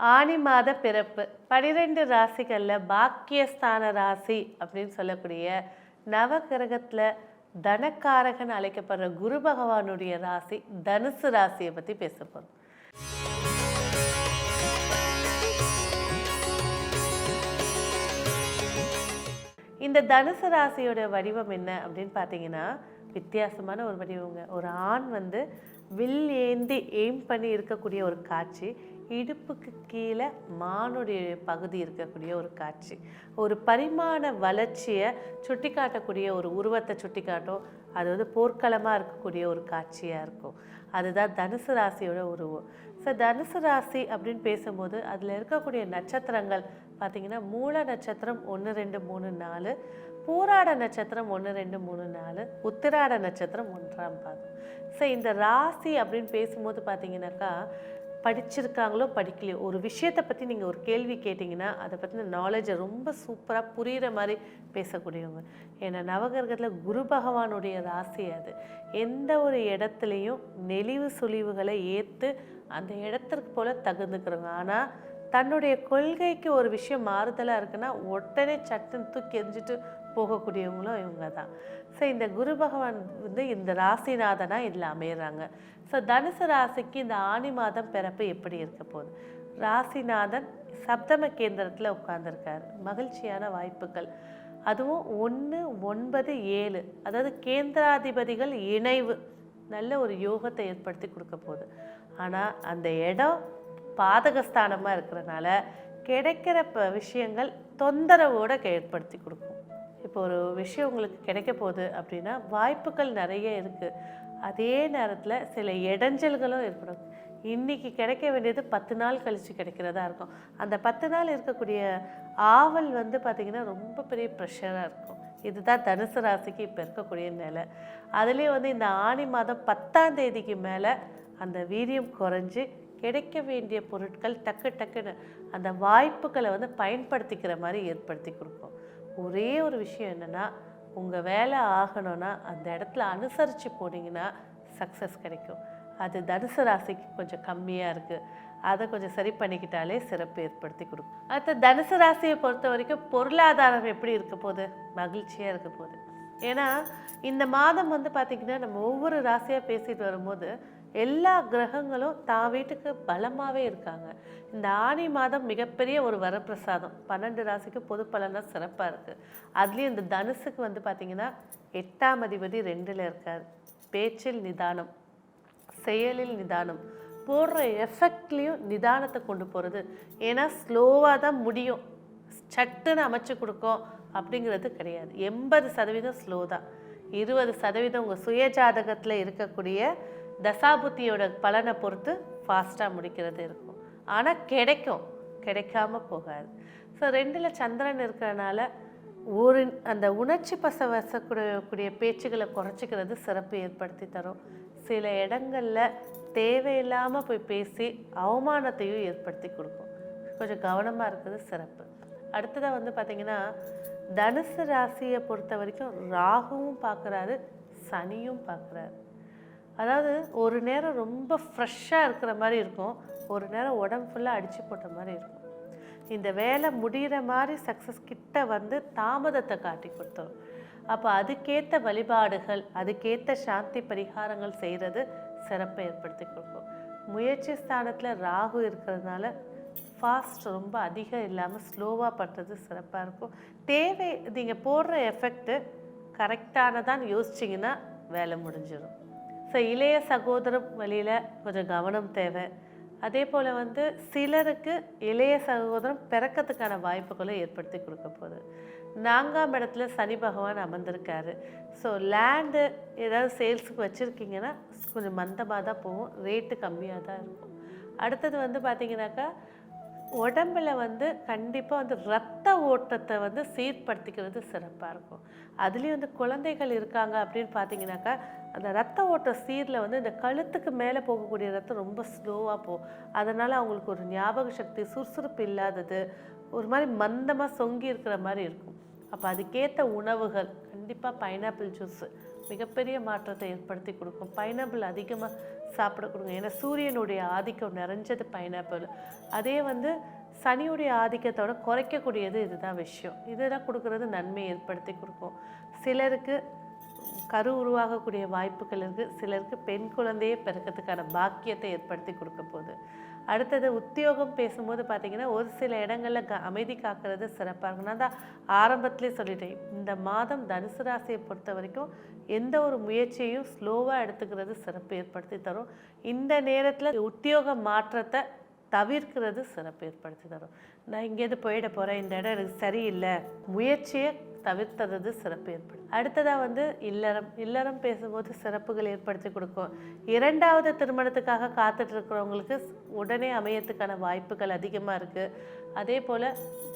ஆனி மாத பிறப்பு. பனிரெண்டு ராசிகளில் பாக்கியஸ்தான ராசி அப்படின்னு சொல்லக்கூடிய நவகிரகத்தில் தனக்காரகன் அழைக்கப்படுற குரு பகவானுடைய ராசி தனுசு ராசியை பற்றி பேச போகிறோம் இந்த தனுசு ராசியோட வடிவம் என்ன அப்படின்னு பார்த்தீங்கன்னா வித்தியாசமான ஒரு வடிவங்க. ஒரு ஆண் வந்து வில் ஏந்தி எய்ம் பண்ணி இருக்கக்கூடிய ஒரு காட்சி இடுப்புக்கு கீழே மானுடைய பகுதி இருக்கக்கூடிய ஒரு காட்சி. ஒரு பரிமாண வளர்ச்சியை சுட்டி காட்டக்கூடிய ஒரு உருவத்தை சுட்டி காட்டும் அது வந்து போர்க்களமாக இருக்கக்கூடிய ஒரு காட்சியாக இருக்கும். அதுதான் தனுசு ராசியோட உருவம். ஸோ தனுசு ராசி அப்படின்னு பேசும்போது அதில் இருக்கக்கூடிய நட்சத்திரங்கள் பார்த்திங்கன்னா மூல நட்சத்திரம் ஒன்று ரெண்டு மூணு நாலு பூராட நட்சத்திரம் ஒன்று ரெண்டு மூணு நாலு உத்திராட நட்சத்திரம் ஒன்றாம் பாதம். ஸோ இந்த ராசி அப்படின்னு பேசும்போது பார்த்தீங்கன்னாக்கா படிச்சிருக்காங்களோ படிக்கலையோ ஒரு விஷயத்தை பற்றி நீங்கள் ஒரு கேள்வி கேட்டிங்கன்னா அதை பற்றின நாலேஜை ரொம்ப சூப்பராக புரிகிற மாதிரி பேசக்கூடியவங்க. ஏன்னா நவகிரகத்தில் குரு பகவானுடைய ராசி அது. எந்த ஒரு இடத்துலையும் நெளிவு சுழிவுகளை ஏற்று அந்த இடத்திற்கு போல் தகுந்துக்கிறோங்க ஆனால் தன்னுடைய கொள்கைக்கு ஒரு விஷயம் மாறுதலாக இருக்குன்னா உடனே சட்டுன்னு தூக்கி எரிஞ்சிட்டு போகக்கூடியவங்களும் இவங்க தான். ஸோ இந்த குரு பகவான் வந்து இந்த ராசிநாதனாக இதில் அமையிறாங்க. ஸோ தனுசு ராசிக்கு இந்த ஆனி மாதம் பிறப்பு எப்படி இருக்க போகுது? ராசிநாதன் சப்தம கேந்திரத்தில் உட்கார்ந்துருக்கார். மகிழ்ச்சியான வாய்ப்புகள். அதுவும் ஒன்று ஒன்பது ஏழு. அதாவது கேந்திராதிபதிகள் இணைவு. நல்ல ஒரு யோகத்தை ஏற்படுத்தி கொடுக்க போகுது. ஆனால் அந்த இடம் பாதகஸ்தானமாக இருக்கிறனால கிடைக்கிற ப விஷயங்கள் தொந்தரவோடு ஏற்படுத்தி கொடுக்கும். இப்போ ஒரு விஷயம் உங்களுக்கு கிடைக்க போகுது அப்படின்னா வாய்ப்புகள் நிறைய இருக்குது அதே நேரத்தில் சில இடைஞ்சல்களும் ஏற்படும். இன்றைக்கி கிடைக்க வேண்டியது பத்து நாள் கழித்து கிடைக்கிறதா இருக்கும். அந்த பத்து நாள் இருக்கக்கூடிய ஆவல் வந்து பார்த்திங்கன்னா ரொம்ப பெரிய ப்ரெஷராக இருக்கும். இதுதான் தனுசு ராசிக்கு இப்போ இருக்கக்கூடிய நிலை. அதுலேயும் வந்து இந்த ஆனி மாதம் பத்தாம் தேதிக்கு மேலே அந்த வீரியம் குறைஞ்சி கிடைக்க வேண்டிய பொருட்கள் டக்கு டக்குன்னு அந்த வாய்ப்புகளை வந்து பயன்படுத்திக்கிற மாதிரி ஏற்படுத்தி கொடுக்கும். ஒரே ஒரு விஷயம் என்னென்னா உங்கள் வேலை ஆகணும்னா அந்த இடத்துல அனுசரித்து போனீங்கன்னா சக்ஸஸ் கிடைக்கும். அது தனுசு ராசிக்கு கொஞ்சம் கம்மியாக இருக்குது அதை கொஞ்சம் சரி பண்ணிக்கிட்டாலே சிறப்பு ஏற்படுத்தி கொடுக்கும். அடுத்து தனுசு ராசியை பொறுத்த வரைக்கும் பொருளாதாரம் எப்படி இருக்க போகுது? மகிழ்ச்சியாக இருக்க போகுது. ஏன்னா இந்த மாதம் வந்து பார்த்திங்கன்னா நம்ம ஒவ்வொரு ராசியாக பேசிட்டு வரும்போது எல்லா கிரகங்களும் தான் வீட்டுக்கு பலமாகவே இருக்காங்க. இந்த ஆணி மாதம் மிகப்பெரிய ஒரு வரப்பிரசாதம். பன்னெண்டு ராசிக்கு பொது பலனாக சிறப்பாக இருக்குது அதுலேயும் இந்த தனுசுக்கு வந்து பார்த்திங்கன்னா எட்டாம் அதிபதி ரெண்டில் இருக்கார். பேச்சில் நிதானம் செயலில் நிதானம் போடுற எஃபெக்ட்லேயும் நிதானத்தை கொண்டு போகிறது ஏன்னா ஸ்லோவாக தான் முடியும். சட்டுன்னு அமைச்சு கொடுக்கும் அப்படிங்கிறது கிடையாது. எண்பது சதவீதம் ஸ்லோ தான். இருபது சதவீதம் உங்கள் சுய ஜாதகத்தில் இருக்கக்கூடிய தசாபுத்தியோட பலனை பொறுத்து ஃபாஸ்ட்டாக முடிக்கிறது இருக்கும். ஆனால் கிடைக்கும். கிடைக்காம போகாது. ஸோ ரெண்டில் சந்திரன் இருக்கிறனால ஒரு அந்த உணர்ச்சி பசவசக்கூடிய கூடிய பேச்சுகளை குறைச்சிக்கிறது சிறப்பு ஏற்படுத்தி தரும். சில இடங்களில் தேவையில்லாமல் போய் பேசி அவமானத்தையும் ஏற்படுத்தி கொடுக்கும். கொஞ்சம் கவனமாக இருக்கிறது சிறப்பு. அடுத்ததாக வந்து பார்த்திங்கன்னா தனுசு ராசியை பொறுத்த வரைக்கும் ராகுவும் பார்க்குறாரு சனியும் பார்க்குறாரு அதாவது ஒரு நேரம் ரொம்ப ஃப்ரெஷ்ஷாக இருக்கிற மாதிரி இருக்கும். ஒரு நேரம் உடம்பு ஃபுல்லாக அடித்து போட்ட மாதிரி இருக்கும். இந்த வேலை முடிகிற மாதிரி சக்ஸஸ் கிட்ட வந்து தாமதத்தை காட்டி கொடுத்துரும். அப்போ அதுக்கேற்ற வழிபாடுகள் அதுக்கேற்ற சாந்தி பரிகாரங்கள் செய்கிறது சிறப்பை ஏற்படுத்தி கொடுக்கும். முயற்சி ஸ்தானத்தில் ராகு இருக்கிறதுனால ஃபாஸ்ட் ரொம்ப அதிகம் இல்லாமல் ஸ்லோவாக பண்ணுறது சிறப்பாக இருக்கும். தேவை நீங்கள் போடுற எஃபெக்ட்டு கரெக்டானதான்னு யோசிச்சிங்கன்னா வேலை முடிஞ்சிடும் ஸோ இளைய சகோதரம் வழியில் கொஞ்சம் கவனம் தேவை. அதே போல் வந்து சிலருக்கு இளைய சகோதரம் பிறக்கிறதுக்கான வாய்ப்புகளை ஏற்படுத்தி கொடுக்க போகுது. நான்காம் இடத்துல சனி பகவான் அமர்ந்திருக்காரு. ஸோ லேண்டு ஏதாவது சேல்ஸுக்கு வச்சுருக்கீங்கன்னா கொஞ்சம் மந்தமாக தான் போகும். ரேட்டு கம்மியாக தான் இருக்கும். அடுத்தது வந்து பார்த்தீங்கன்னாக்கா உடம்புல வந்து கண்டிப்பாக வந்து ரத்த ஓட்டத்தை வந்து சீர்படுத்திக்கிறது சிறப்பாக இருக்கும். அதுலேயும் வந்து குழந்தைகள் இருக்காங்க அப்படின்னு பார்த்தீங்கன்னாக்கா அந்த ரத்த ஓட்ட சீரில் வந்து இந்த கழுத்துக்கு மேலே போகக்கூடிய ரத்தம் ரொம்ப ஸ்லோவாக போகும். அதனால் அவங்களுக்கு ஒரு ஞாபக சக்தி சுறுசுறுப்பு இல்லாதது ஒரு மாதிரி மந்தமாக சொங்கி இருக்கிற மாதிரி இருக்கும். அப்போ அதுக்கேற்ற உணவுகள் கண்டிப்பாக பைனாப்பிள் ஜூஸு மிகப்பெரிய மாற்றத்தை ஏற்படுத்தி கொடுக்கும். பைனாப்பிள் அதிகமாக சாப்பிட கொடுங்க. ஏன்னா சூரியனுடைய ஆதிக்கம் நிறைஞ்சது பைனாப்பிள் அதே வந்து சனியுடைய ஆதிக்கத்தோட குறைக்கக்கூடியது இதுதான் விஷயம். இதெல்லாம் கொடுக்கறது நன்மை ஏற்படுத்தி கொடுக்கும். சிலருக்கு கரு உருவாகக்கூடிய வாய்ப்புகள் இருக்குது சிலருக்கு பெண் குழந்தையே பிறக்கிறதுக்கான பாக்கியத்தை ஏற்படுத்தி கொடுக்க போகுது. அடுத்தது உத்தியோகம் பேசும்போது பார்த்தீங்கன்னா ஒரு சில இடங்களில் க அமைதி காக்கிறது சிறப்பாக இருக்கும். நான் தான் ஆரம்பத்துலேயே சொல்லிட்டேன். இந்த மாதம் தனுசு ராசியை பொறுத்த வரைக்கும் எந்த ஒரு முயற்சியையும் ஸ்லோவாக எடுத்துக்கிறது சிறப்பு ஏற்படுத்தி தரும். இந்த நேரத்தில் உத்தியோக மாற்றத்தை தவிர்க்கிறது சிறப்பு ஏற்படுத்தி தரும். நான் இங்கேருந்து போயிட போகிறேன் இந்த இடம் எனக்கு சரியில்லை. முயற்சியை தவிர்த்தது சிறப்பு ஏற்படுத்தும் அடுத்ததாக வந்து இல்லறம் இல்லறம் பேசும்போது சிறப்புகள் ஏற்படுத்தி கொடுக்கும். இரண்டாவது திருமணத்துக்காக காத்துட்டு இருக்கிறவங்களுக்கு உடனே அமையத்துக்கான வாய்ப்புகள் அதிகமாக இருக்குது அதே போல்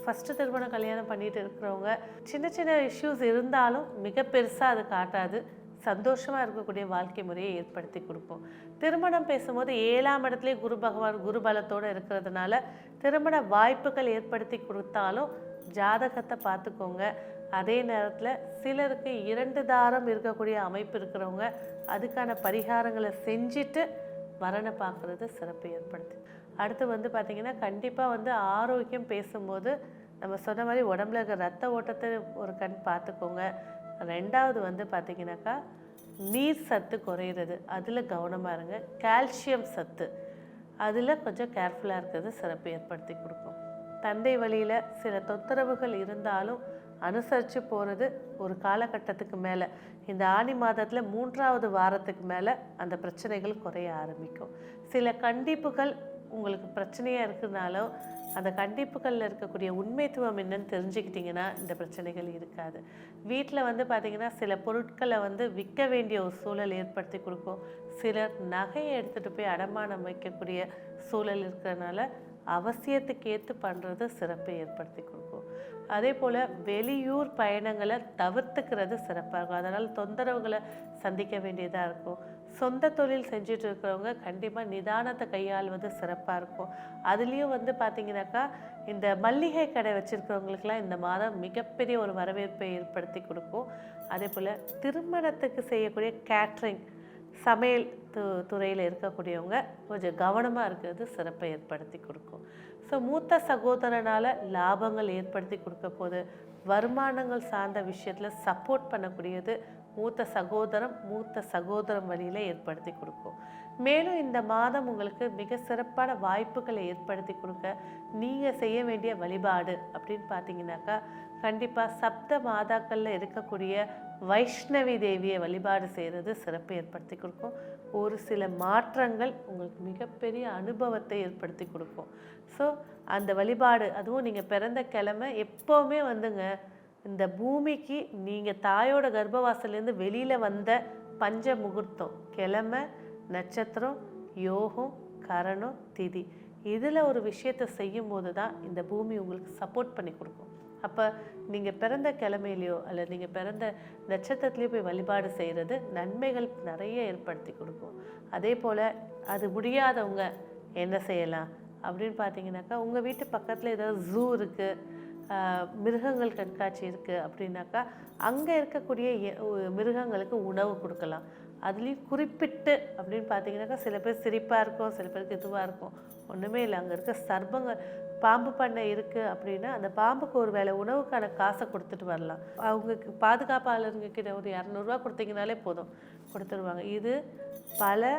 ஃபஸ்ட்டு திருமணம் கல்யாணம் பண்ணிட்டு இருக்கிறவங்க சின்ன சின்ன இஷ்யூஸ் இருந்தாலும் மிக பெருசாக அது காட்டாது. சந்தோஷமாக இருக்கக்கூடிய வாழ்க்கை முறையை ஏற்படுத்தி கொடுக்கும் திருமணம் பேசும்போது ஏழாம் இடத்துலேயே குரு பகவான் குரு பலத்தோடு இருக்கிறதுனால திருமண வாய்ப்புகள் ஏற்படுத்தி கொடுத்தாலும் ஜாதகத்தை பார்த்துக்கோங்க. அதே நேரத்தில் சிலருக்கு இரண்டு தாரம் இருக்கக்கூடிய அமைப்பு இருக்கிறவங்க அதுக்கான பரிகாரங்களை செஞ்சுட்டு வரனை பார்க்குறது சிறப்பு ஏற்படுது அடுத்து வந்து பார்த்திங்கன்னா கண்டிப்பாக வந்து ஆரோக்கியம் பேசும்போது நம்ம சொன்ன மாதிரி உடம்புல இருக்கிற ரத்த ஓட்டத்தை ஒரு கண் பார்த்துக்கோங்க. ரெண்டாவது வந்து பார்த்திங்கனாக்கா நீர் சத்து குறையிறது. அதில் கவனமாக இருங்க. கால்சியம் சத்து. அதில் கொஞ்சம் கேர்ஃபுல்லாக இருக்கிறது சிறப்பு ஏற்படுத்தி கொடுக்கும். தந்தை வழியில் சில தொந்தரவுகள் இருந்தாலும் அனுசரித்து போகிறது ஒரு காலகட்டத்துக்கு மேலே. இந்த ஆனி மாதத்தில் மூன்றாவது வாரத்துக்கு மேலே அந்த பிரச்சனைகள் குறைய ஆரம்பிக்கும். சில கண்டிப்புகள் உங்களுக்கு பிரச்சனையாக இருக்கிறதுனாலோ அந்த கண்டிப்புகளில் இருக்கக்கூடிய உண்மைத்துவம் என்னன்னு தெரிஞ்சுக்கிட்டிங்கன்னா இந்த பிரச்சனைகள் இருக்காது. வீட்டில் வந்து பார்த்திங்கன்னா சில பொருட்களை வந்து விற்க வேண்டிய ஒரு சூழல் ஏற்படுத்தி கொடுக்கும். சிலர் நகையை எடுத்துகிட்டு போய் அடமானம் வைக்கக்கூடிய சூழல் இருக்கிறதுனால அவசியத்துக்கு ஏற்று பண்ணுறது சிறப்பை ஏற்படுத்தி கொடுக்கும். அதே போல் வெளியூர் பயணங்களை தவிர்த்துக்கிறது சிறப்பாக இருக்கும். அதனால் தொந்தரவுகளை சந்திக்க வேண்டியதாக இருக்கும். சொந்த தொழில் செஞ்சுட்டு இருக்கிறவங்க கண்டிப்பாக நிதானத்தை கையாள்வது சிறப்பாக இருக்கும். அதுலேயும் வந்து பார்த்திங்கனாக்கா இந்த மல்லிகை கடை வச்சுருக்கிறவங்களுக்கெல்லாம் இந்த மாதம் மிகப்பெரிய ஒரு வரவேற்பை ஏற்படுத்தி கொடுக்கும். அதே போல் திருமணத்துக்கு செய்யக்கூடிய கேட்ரிங் சமையல் து துறையில் இருக்கக்கூடியவங்க கொஞ்சம் கவனமாக இருக்கிறது சிறப்பை ஏற்படுத்தி கொடுக்கும். ஸோ மூத்த சகோதரனால் லாபங்கள் ஏற்படுத்தி கொடுக்க போது வருமானங்கள் சார்ந்த விஷயத்தில் சப்போர்ட் பண்ணக்கூடியது மூத்த சகோதரம் மூத்த சகோதரம் வழியில் ஏற்படுத்தி கொடுக்கும். மேலும் இந்த மாதம் உங்களுக்கு மிக சிறப்பான வாய்ப்புகளை ஏற்படுத்தி கொடுக்க நீங்கள் செய்ய வேண்டிய வழிபாடு அப்படின்னு பார்த்தீங்கன்னாக்கா கண்டிப்பாக சப்த மாதாக்களில் இருக்கக்கூடிய வைஷ்ணவி தேவியை வழிபாடு செய்கிறது சிறப்பு ஏற்படுத்தி கொடுக்கும். ஒரு சில மாற்றங்கள் உங்களுக்கு மிகப்பெரிய அனுபவத்தை ஏற்படுத்தி கொடுக்கும். ஸோ அந்த வழிபாடு அதுவும் நீங்கள் பிறந்த கிழமை எப்போவுமே வந்துங்க இந்த பூமிக்கு நீங்கள் தாயோட கர்ப்பவாசலேருந்து வெளியில் வந்த பஞ்ச முகூர்த்தம் கிழமை நட்சத்திரம் யோகம் கரணம் திதி. இதில் ஒரு விஷயத்தை செய்யும்போது தான் இந்த பூமி உங்களுக்கு சப்போர்ட் பண்ணி கொடுக்கும். அப்போ நீங்கள் பிறந்த கிழமையிலையோ அல்லது நீங்கள் பிறந்த நட்சத்திரத்துலேயோ போய் வழிபாடு செய்கிறது நன்மைகள் நிறைய ஏற்படுத்தி கொடுக்கும். அதே போல் அது முடியாதவங்க என்ன செய்யலாம்? அப்படின்னு பார்த்தீங்கன்னாக்கா உங்கள் வீட்டு பக்கத்தில் ஏதாவது ஜூ இருக்குது மிருகங்கள் கண்காட்சி இருக்குது அப்படின்னாக்கா அங்கே இருக்கக்கூடிய மிருகங்களுக்கு உணவு கொடுக்கலாம். அதுலேயும் குறிப்பிட்டு அப்படின்னு பார்த்தீங்கன்னாக்கா சில பேர் சிரிப்பாக இருக்கும் சில பேருக்கு இதுவாக இருக்கும். ஒன்றுமே இல்லை. அங்கே இருக்க சர்ப்பங்கள் பாம்பு பண்ணை இருக்குது அப்படின்னா அந்த பாம்புக்கு ஒரு வேலை உணவுக்கான காசை கொடுத்துட்டு வரலாம். அவங்க பாதுகாப்பாளருங்க கிட்ட ஒரு இரநூறுவா கொடுத்தீங்கனாலே போதும். கொடுத்துருவாங்க. இது பல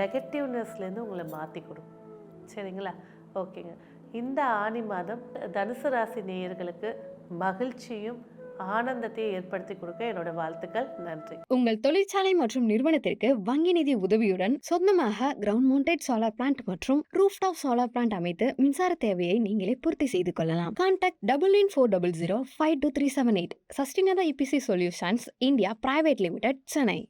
நெகட்டிவ்னஸ்லேருந்து உங்களை மாற்றி கொடுக்கும். சரிங்களா? ஓகேங்க. இந்த ஆணி மாதம் தனுசு ராசி நேயர்களுக்கு மகிழ்ச்சியும் ஆனந்தத்தை ஏற்படுத்தி கொடுக்க என்னோட வாழ்த்துக்கள். நன்றி. உங்கள் தொழிற்சாலை மற்றும் நிறுவனத்திற்கு வங்கி நிதி உதவியுடன் சொந்தமாக கிரவுண்ட் மவுண்டட் சோலார் பிளான்ட் மற்றும் ரூஃப் டாப் சோலார் பிளான்ட் அமைத்து மின்சார தேவையை நீங்களே பூர்த்தி செய்து கொள்ளலாம். Contact double nine four double zero five two three seven eight சஸ்டினதா EPC solutions India private limited Chennai